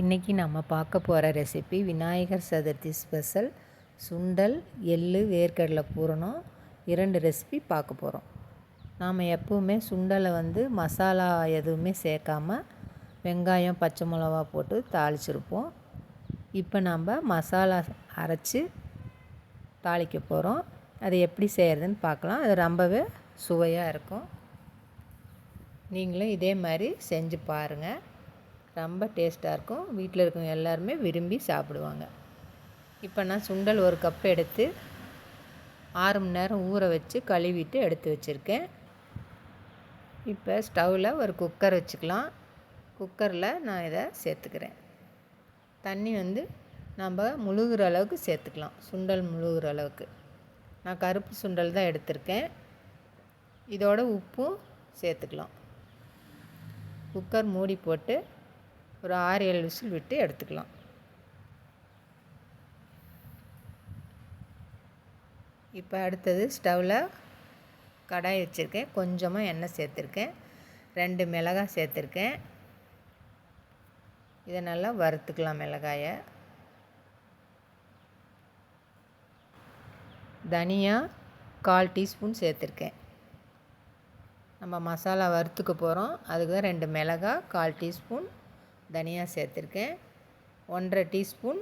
இன்றைக்கி நம்ம பார்க்க போகிற ரெசிபி விநாயகர் சதுர்த்தி ஸ்பெஷல் சுண்டல் எள்ளு வேர்க்கடலை பூரணம் இரண்டு ரெசிபி பார்க்க போகிறோம் நாம் எப்போவுமே சுண்டலை வந்து மசாலா எதுவுமே சேர்க்காம வெங்காயம் பச்சை மிளகா போட்டு தாளிச்சிருப்போம். இப்போ நம்ம மசாலா அரைச்சி தாளிக்க போகிறோம் அது எப்படி செய்கிறதுன்னு பார்க்கலாம். அது ரொம்பவே சுவையாக இருக்கும். நீங்களும் இதே மாதிரி செஞ்சு பாருங்கள் ரொம்ப டேஸ்ட்டாக இருக்கும். வீட்டில் இருக்கவங்க எல்லாருமே விரும்பி சாப்பிடுவாங்க. இப்போ நான் சுண்டல் ஒரு கப் எடுத்து ஆறு மணி நேரம் ஊற வச்சு கழுவிட்டு எடுத்து வச்சுருக்கேன். இப்போ ஸ்டவ்வில் ஒரு குக்கர் வச்சுக்கலாம். குக்கரில் நான் இதை சேர்த்துக்கிறேன். தண்ணி வந்து நம்ம முழுகிற அளவுக்கு சேர்த்துக்கலாம். சுண்டல் முழுகிற அளவுக்கு. நான் கருப்பு சுண்டல் தான் எடுத்திருக்கேன். இதோட உப்பும் சேர்த்துக்கலாம். குக்கர் மூடி போட்டு ஒரு ஆறு ஏழு விசில் விட்டு எடுத்துக்கலாம். இப்போ அடுத்தது ஸ்டவ்வில் கடாய் வச்சுருக்கேன். கொஞ்சமாக எண்ணெய் சேர்த்துருக்கேன். ரெண்டு மிளகாய் சேர்த்துருக்கேன். இதை நல்லா வறுத்துக்கலாம் மிளகாயை. தனியா கால் டீஸ்பூன் சேர்த்துருக்கேன். நம்ம மசாலா வறுத்துக்க போகிறோம் அதுக்கு தான் ரெண்டு மிளகாய் கால் டீஸ்பூன் தனியா சேர்த்துருக்கேன். ஒன்றரை டீஸ்பூன்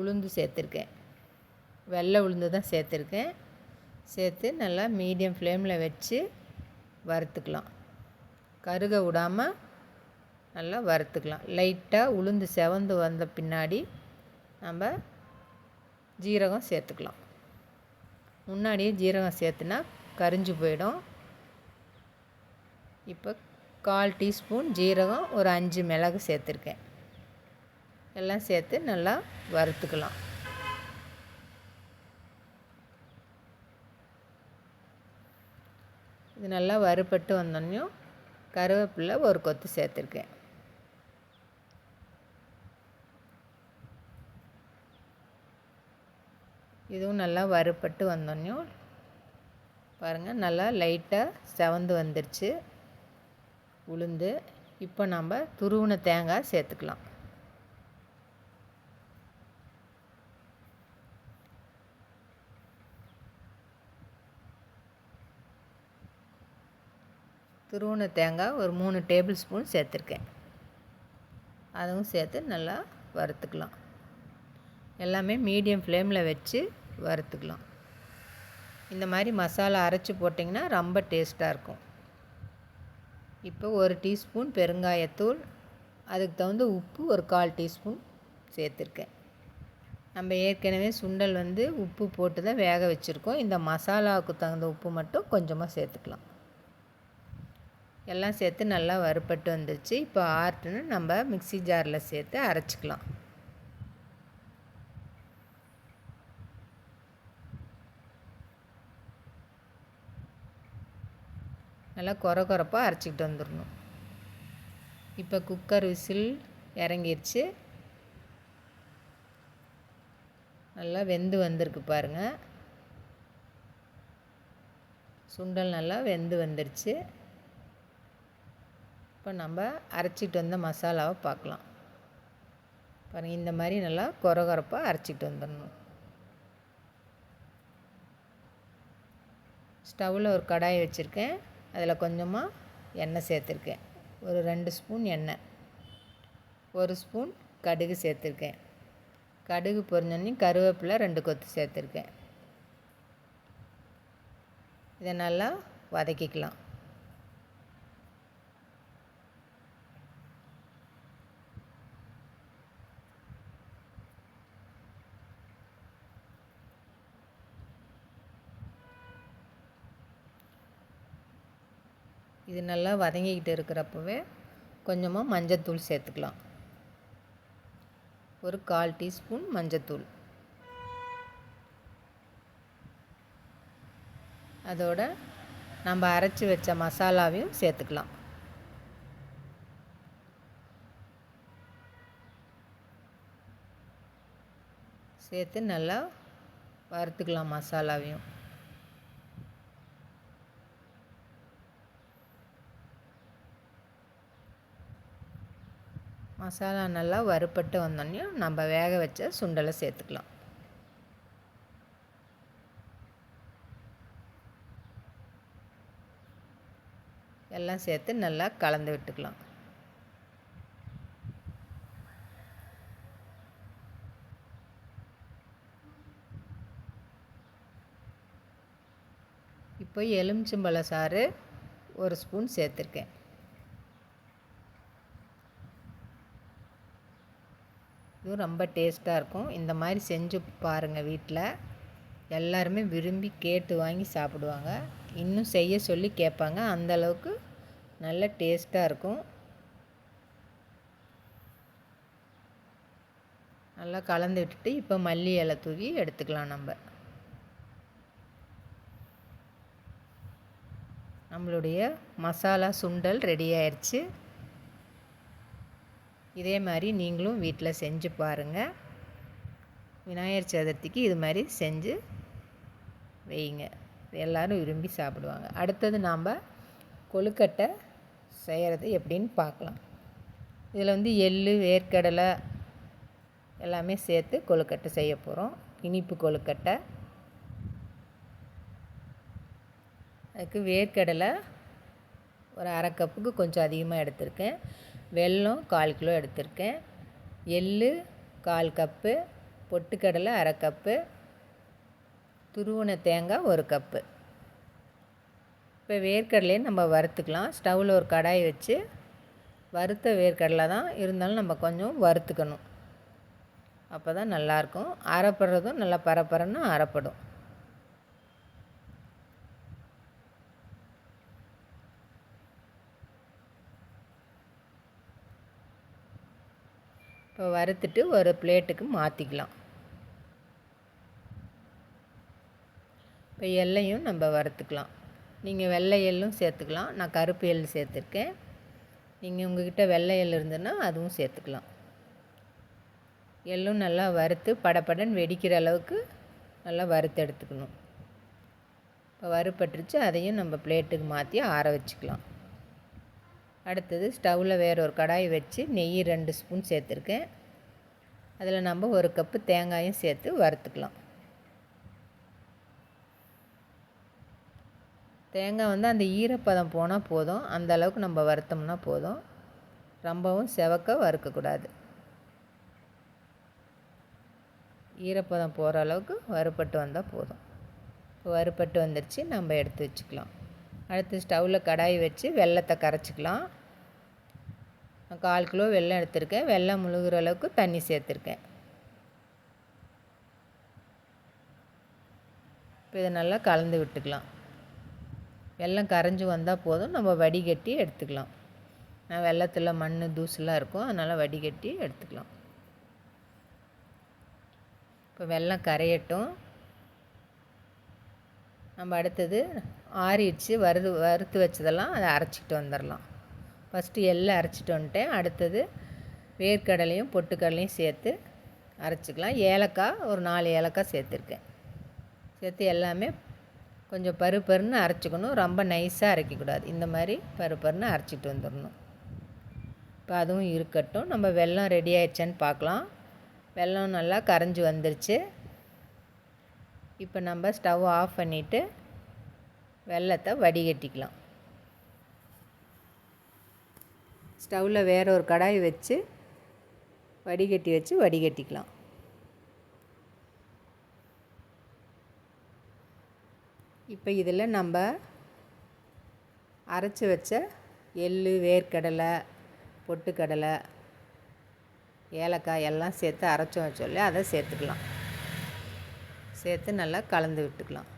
உளுந்து சேர்த்துருக்கேன். வெள்ளை உளுந்து தான் சேர்த்துருக்கேன். சேர்த்து நல்லா மீடியம் ஃப்ளேமில் வச்சு வறுத்துக்கலாம். கருக விடாமல் நல்லா வறுத்துக்கலாம். லைட்டாக உளுந்து செவந்து வந்த பின்னாடி நம்ம ஜீரகம் சேர்த்துக்கலாம். முன்னாடியே ஜீரகம் சேர்த்துனா கரிஞ்சு போயிடும். இப்போ கால் டீஸ்பூன் ஜீரகம் ஒரு அஞ்சு மிளகு சேர்த்துருக்கேன். எல்லாம் சேர்த்து நல்லா வறுத்துக்கலாம். இது நல்லா வறுபட்டு வந்தோடனையும் கருவேப்பிலை ஒரு கொத்து சேர்த்துருக்கேன். இதுவும் நல்லா வறுபட்டு வந்தோடனையும் பாருங்கள் நல்லா லைட்டாக செவந்து வந்துருச்சு. உளுந்து. இப்போ நம்ம துருவின தேங்காய் சேர்த்துக்கலாம். துருவின தேங்காய் ஒரு மூணு டேபிள் ஸ்பூன் சேர்த்துருக்கேன். அதுவும் சேர்த்து நல்லா வறுத்துக்கலாம். எல்லாமே மீடியம் ஃப்ளேமில் வச்சு வறுத்துக்கலாம். இந்த மாதிரி மசாலா அரைச்சி போட்டிங்கன்னா ரொம்ப டேஸ்ட்டாக இருக்கும். இப்போ ஒரு டீஸ்பூன் பெருங்காயத்தூள் அதுக்கு தகுந்த உப்பு ஒரு கால் டீஸ்பூன் சேர்த்துருக்கேன். நம்ம ஏற்கனவே சுண்டல் வந்து உப்பு போட்டு தான் வேக வச்சுருக்கோம். இந்த மசாலாவுக்கு தகுந்த உப்பு மட்டும் கொஞ்சமாக சேர்த்துக்கலாம். எல்லாம் சேர்த்து நல்லா வறுப்பட்டு வந்துருச்சு. இப்போ ஆர்ட்டுன்னு நம்ம மிக்சி ஜாரில் சேர்த்து அரைச்சிக்கலாம். நல்லா குற குறப்பாக அரைச்சிக்கிட்டு வந்துடணும். இப்போ குக்கர் விசில் இறங்கிருச்சு. நல்லா வெந்து வந்திருக்கு பாருங்கள் சுண்டல் நல்லா வெந்து வந்துருச்சு. இப்போ நம்ம அரைச்சிட்டு வந்த மசாலாவை பார்க்கலாம். பாருங்கள் இந்த மாதிரி நல்லா குறை குறைப்பாக அரைச்சிட்டு வந்துடணும். ஸ்டவ்வில் ஒரு கடாயை வச்சுருக்கேன். அதில் கொஞ்சமாக எண்ணெய் சேர்த்துருக்கேன். ஒரு ரெண்டு ஸ்பூன் எண்ணெய். ஒரு ஸ்பூன் கடுகு சேர்த்துருக்கேன். கடுகு பொரிஞ்சோன்னே கருவேப்பிலை ரெண்டு கொத்து சேர்த்துருக்கேன். இதை நல்லா வதக்கிக்கலாம். இது நல்லா வதங்கிக்கிட்டு இருக்கிறப்பவே கொஞ்சமாக மஞ்சத்தூள் சேர்த்துக்கலாம். ஒரு கால் டீஸ்பூன் மஞ்சத்தூள். அதோட நம்ம அரைச்சி வச்ச மசாலாவையும் சேர்த்துக்கலாம். சேர்த்து நல்லா வறுத்துக்கலாம் மசாலாவையும். மசாலா நல்லா வறுப்பட்டு வந்தோடனே நம்ம வேக வச்ச சுண்டலை சேர்த்துக்கலாம். எல்லாம் சேர்த்து நல்லா கலந்து விட்டுக்கலாம். இப்போ எலுமிச்சம்பழ சாறு ஒரு ஸ்பூன் சேர்த்துருக்கேன். இதுவும் ரொம்ப டேஸ்ட்டாக இருக்கும். இந்த மாதிரி செஞ்சு பாருங்கள் வீட்டில் எல்லாருமே விரும்பி கேட்டு வாங்கி சாப்பிடுவாங்க. இன்னும் செய்ய சொல்லி கேட்பாங்க. அந்தளவுக்கு நல்ல டேஸ்ட்டாக இருக்கும். நல்லா கலந்து விட்டுட்டு இப்போ மல்லி இலை தூவி எடுத்துக்கலாம் நம்ம. நம்மளுடைய மசாலா சுண்டல் ரெடி ஆயிடுச்சு இதே மாதிரி நீங்களும் வீட்டில் செஞ்சு பாருங்கள் விநாயகர் சதுர்த்திக்கு இது மாதிரி செஞ்சு வைங்க எல்லோரும் விரும்பி சாப்பிடுவாங்க. அடுத்தது நாம் கொழுக்கட்டை செய்கிறது எப்படின்னு பார்க்கலாம். இதில் வந்து எள் வேர்க்கடலை எல்லாமே சேர்த்து கொழுக்கட்டை செய்ய போகிறோம் இனிப்பு கொழுக்கட்டை. அதுக்கு வேர்க்கடலை ஒரு அரை கப்புக்கு கொஞ்சம் அதிகமாக எடுத்திருக்கேன். வெல்லம் கால் கிலோ எடுத்திருக்கேன். எள் கால் கப்பு பொட்டுக்கடலை அரை கப்பு துருவன தேங்காய் ஒரு கப்பு. இப்போ வேர்க்கடலையே நம்ம வறுத்துக்கலாம். ஸ்டவ்வில் ஒரு கடாய் வச்சு வறுத்த வேர்க்கடலை தான் இருந்தாலும் நம்ம கொஞ்சம் வறுத்துக்கணும். அப்போ தான் நல்லாயிருக்கும். அரைப்படுறதும் நல்லா பரப்பரன்னு அரைப்படும். இப்போ வறுத்துட்டு ஒரு பிளேட்டுக்கு மாற்றிக்கலாம் இப்போ எல்லையும் நம்ம வறுத்துக்கலாம். நீங்கள் வெள்ளை எள்ளும் சேர்த்துக்கலாம். நான் கருப்பு எள் சேர்த்துருக்கேன். நீங்கள் உங்கள்கிட்ட வெள்ளை எள் இருந்ததுன்னா அதுவும் சேர்த்துக்கலாம். எள்ளும் நல்லா வறுத்து படப்படன்னு வெடிக்கிற அளவுக்கு நல்லா வறுத்து எடுத்துக்கணும். இப்போ வறுப்பட்டுருச்சு. அதையும் நம்ம பிளேட்டுக்கு மாற்றி ஆற வச்சுக்கலாம். அடுத்தது ஸ்டவ்வில் வேறு ஒரு கடாய் வச்சு நெய் ரெண்டு ஸ்பூன் சேர்த்துருக்கேன். அதில் நம்ம ஒரு கப்பு தேங்காயும் சேர்த்து வறுத்துக்கலாம். தேங்காய் வந்து அந்த ஈரப்பதம் போனால் போதும். அந்த அளவுக்கு நம்ம வறுத்தோம்னா போதும். ரொம்பவும் செவக்க வறுக்கக்கூடாது ஈரப்பதம் போகிற அளவுக்கு வறுபட்டு வந்தால் போதும். வறுபட்டு வந்துருச்சு வந்துடுச்சு நம்ம எடுத்து வச்சுக்கலாம். அடுத்து ஸ்டவ்வில் கடாய் வச்சு வெள்ளத்தை கரைச்சிக்கலாம். நான் கால் கிலோ வெல்லம் எடுத்திருக்கேன். வெள்ளம் முழுகிற அளவுக்கு தண்ணி சேர்த்துருக்கேன். இப்போ இதை நல்லா கலந்து விட்டுக்கலாம். வெள்ளம் கரைஞ்சி வந்தால் போதும். நம்ம வடிகட்டி எடுத்துக்கலாம். நான் வெள்ளத்தில் மண் தூசுலாம் இருக்கும். அதனால் வடிகட்டி எடுத்துக்கலாம். இப்போ வெள்ளம் கரையட்டும். நம்ம அடுத்தது ஆறிடுச்சு வறுது வறுத்து வச்சதெல்லாம் அதை அரைச்சிட்டு வந்துடலாம் ஃபஸ்ட்டு எள்ளை அரைச்சிட்டு வந்துட்டேன். அடுத்தது வேர்க்கடலையும் பொட்டுக்கடலையும் சேர்த்து அரைச்சிக்கலாம். ஏலக்காய் ஒரு நாலு ஏலக்காய் சேர்த்துருக்கேன். சேர்த்து எல்லாமே கொஞ்சம் பருப்பருன்னு அரைச்சிக்கணும். ரொம்ப நைஸாக அரைக்கக்கூடாது. இந்த மாதிரி பருப்பருன்னு அரைச்சிட்டு வந்துடணும் இப்போ அதுவும் இருக்கட்டும். நம்ம வெள்ளம் ரெடி ஆயிடுச்சான்னு பார்க்கலாம். வெல்லம் நல்லா கரைஞ்சி வந்துருச்சு. இப்போ நம்ம ஸ்டவ் ஆஃப் பண்ணிவிட்டு வெள்ளத்தை வடிகட்டிக்கலாம். ஸ்டவ்வில் வேற ஒரு கடாய் வச்சு வடிகட்டி வச்சு வடிகட்டிக்கலாம். இப்போ இதில் நம்ம அரைச்சி வச்ச எள் வேர்க்கடலை பொட்டுக்கடலை ஏலக்காய் எல்லாம் சேர்த்து அரைச்சோம் சொல்லி அதை சேர்த்துக்கலாம். சேர்த்து நல்லா கலந்து விட்டுக்கலாம்.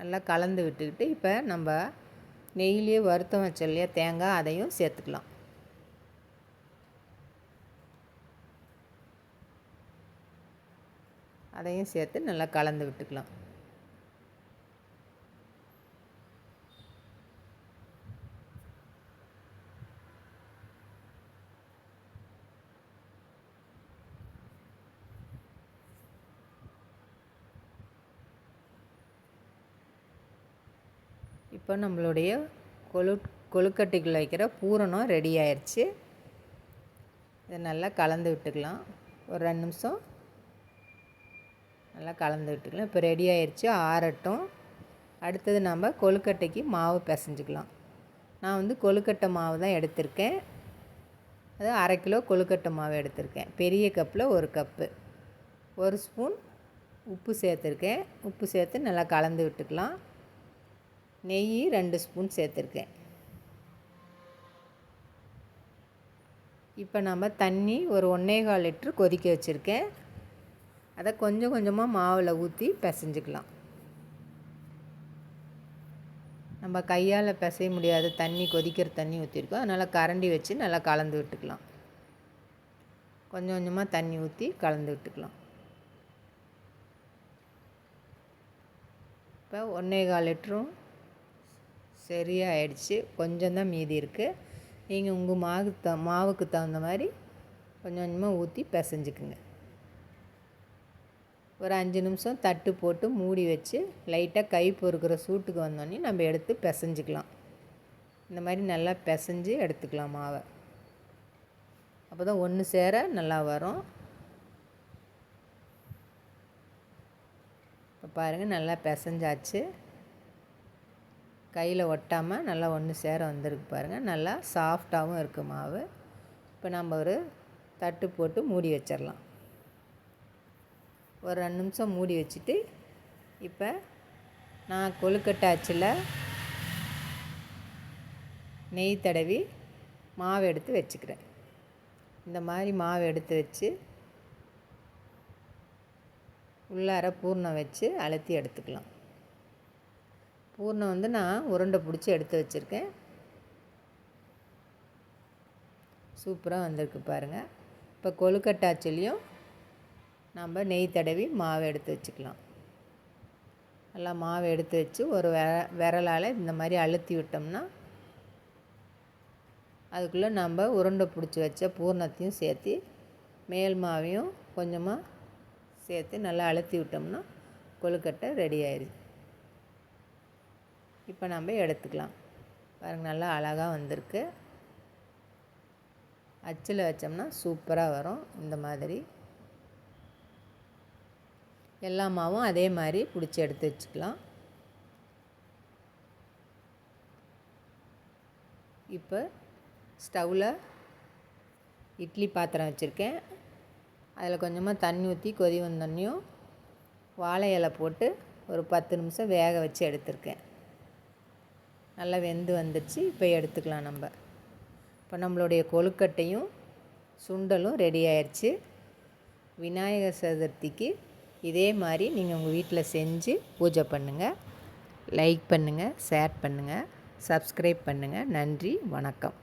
நல்லா கலந்து விட்டுக்கிட்டு இப்போ நம்ம நெய்லேயே வருத்தம் வச்சோம் இல்லையா தேங்காய் அதையும் சேர்த்துக்கலாம். அதையும் சேர்த்து நல்லா கலந்து விட்டுக்கலாம். இப்போ நம்மளுடைய கொழு கொழுக்கட்டைக்குள்ள வைக்கிற பூரணம் ரெடி ஆயிடுச்சு இதை நல்லா கலந்து விட்டுக்கலாம். ஒரு ரெண்டு நிமிஷம். நல்லா கலந்து விட்டுக்கலாம். இப்போ ரெடி ஆயிடுச்சு ஆறட்டும். அடுத்தது நம்ம கொழுக்கட்டைக்கு மாவு பிசைஞ்சிக்கலாம். நான் வந்து கொழுக்கட்டை மாவு தான் எடுத்திருக்கேன். அது அரை கிலோ கொழுக்கட்டை மாவு எடுத்திருக்கேன். பெரிய கப்பில் ஒரு கப்பு. ஒரு ஸ்பூன் உப்பு சேர்த்துருக்கேன். உப்பு சேர்த்து நல்லா கலந்து விட்டுக்கலாம். நெய் ரெண்டு ஸ்பூன் சேர்த்துருக்கேன். இப்போ நம்ம தண்ணி ஒரு ஒன்றே கால் லிட்ரு கொதிக்க வச்சுருக்கேன். அதை கொஞ்சம் கொஞ்சமாக மாவில் ஊற்றி பிசைஞ்சிக்கலாம். நம்ம கையால் பிசைய முடியாத தண்ணி கொதிக்கிற தண்ணி ஊற்றிருக்கோம் அதனால் கரண்டி வச்சு நல்லா கலந்து விட்டுக்கலாம். கொஞ்சம் கொஞ்சமாக தண்ணி ஊற்றி கலந்து விட்டுக்கலாம். இப்போ ஒன்றே கால் லிட்டரும் சரியாயிடுச்சு. கொஞ்சம் தான் மீதி இருக்குது நீங்கள் உங்கள் மாவு த மாவுக்கு தகுந்த மாதிரி கொஞ்சம் கொஞ்சமாக ஊற்றி பிசைஞ்சிக்குங்க. ஒரு அஞ்சு நிமிஷம் தட்டு போட்டு மூடி வச்சு லைட்டாக கை பொறுக்கிற சூட்டுக்கு வந்தோடனே நம்ம எடுத்து பிசைஞ்சிக்கலாம். இந்த மாதிரி நல்லா பிசைஞ்சு எடுத்துக்கலாம் மாவை. அப்போ தான் ஒன்று சேர நல்லா வரும். இப்போ பாருங்கள் நல்லா பிசைஞ்சாச்சு. கையில் ஒட்டாமல் நல்லா ஒன்று சேர வந்திருக்கு பாருங்கள் நல்லா சாஃப்டாகவும் இருக்குது மாவு. இப்போ நம்ம ஒரு தட்டு போட்டு மூடி வச்சிடலாம். ஒரு ரெண்டு நிமிஷம் மூடி வச்சுட்டு இப்போ நான் கொழுக்கட்டை அச்சில் நெய் தடவி மாவு எடுத்து வச்சுக்கிறேன். இந்த மாதிரி மாவு எடுத்து வச்சு உள்ளார பூர்ணம் வச்சு அழுத்தி எடுத்துக்கலாம். பூர்ணம் வந்து நான் உருண்டை பிடிச்சி எடுத்து வச்சுருக்கேன். சூப்பராக வந்திருக்கு பாருங்கள் இப்போ கொழுக்கட்டாச்சிலையும் நம்ம நெய் தடவி மாவு எடுத்து வச்சுக்கலாம். நல்லா மாவு எடுத்து வச்சு ஒரு விர விரலால் இந்த மாதிரி அழுத்தி விட்டோம்னா அதுக்குள்ளே நம்ம உருண்டை பிடிச்சி வச்ச பூர்ணத்தையும் சேர்த்து மேல் மாவையும் கொஞ்சமாக சேர்த்து நல்லா அழுத்தி விட்டோம்னா கொழுக்கட்டை ரெடி ஆயிடுச்சு இப்போ நம்ம எடுத்துக்கலாம். பாருங்கள் நல்லா அழகாக வந்திருக்கு. அச்சில் வச்சோம்னா சூப்பராக வரும். இந்த மாதிரி. எல்லா மாவும் அதே மாதிரி பிடிச்சி எடுத்து வச்சுக்கலாம். இப்போ ஸ்டவ்வில் இட்லி பாத்திரம் வச்சுருக்கேன். அதில் கொஞ்சமாக தண்ணி ஊற்றி கொதி வந்தோடனையும் வாழை இலை போட்டு ஒரு பத்து நிமிஷம் வேக வச்சு எடுத்திருக்கேன். நல்லா வெந்து வந்துடுச்சு இப்போ எடுத்துக்கலாம் நம்ம. இப்போ நம்மளுடைய கொழுக்கட்டையும் சுண்டலும் ரெடி ஆயிடுச்சு விநாயகர் சதுர்த்திக்கு இதே மாதிரி நீங்கள் உங்கள் வீட்டில் செஞ்சு பூஜை பண்ணுங்கள் லைக் பண்ணுங்கள் ஷேர் பண்ணுங்கள் சப்ஸ்கிரைப் பண்ணுங்கள் நன்றி வணக்கம்.